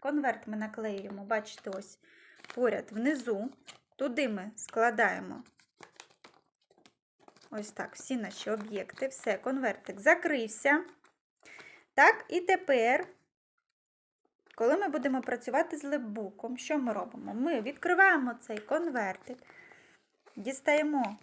Конверт ми наклеюємо, бачите, ось поряд внизу. Туди ми складаємо ось так, всі наші об'єкти. Все, конвертик закрився. Так, і тепер, коли ми будемо працювати з лепбуком, що ми робимо? Ми відкриваємо цей конвертик, дістаємо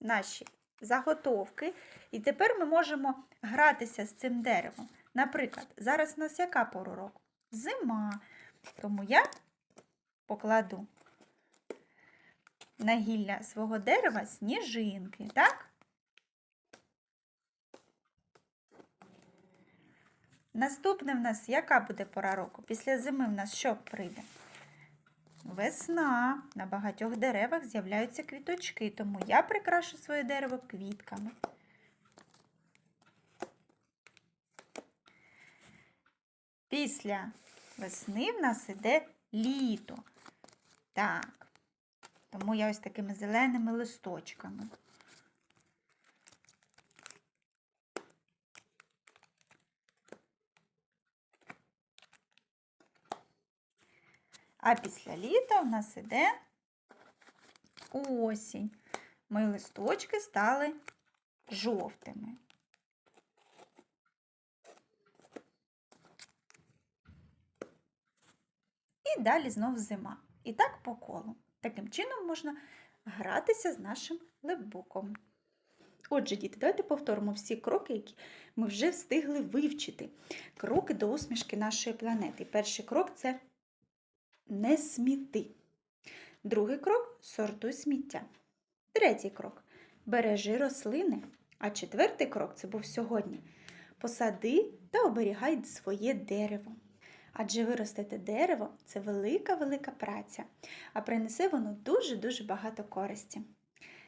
наші заготовки, і тепер ми можемо гратися з цим деревом. Наприклад, зараз у нас яка пора року? Зима. Тому я покладу на гілля свого дерева сніжинки, так? Наступне в нас яка буде пора року? Після зими в нас що прийде? Весна. На багатьох деревах з'являються квіточки, тому я прикрашу своє дерево квітками. Після весни в нас іде літо. Так. Тому я ось такими зеленими листочками. А після літа у нас іде осінь. Мої листочки стали жовтими. І далі знов зима. І так по колу. Таким чином можна гратися з нашим лепбуком. Отже, діти, давайте повторимо всі кроки, які ми вже встигли вивчити. Кроки до усмішки нашої планети. Перший крок це не сміти. Другий крок сортуй сміття. Третій крок бережи рослини. А четвертий крок це був сьогодні. Посади та оберігай своє дерево. Адже виростити дерево це велика-велика праця, а принесе воно дуже-дуже багато користі.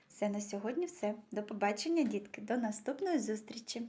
Все на сьогодні все. До побачення, дітки, до наступної зустрічі!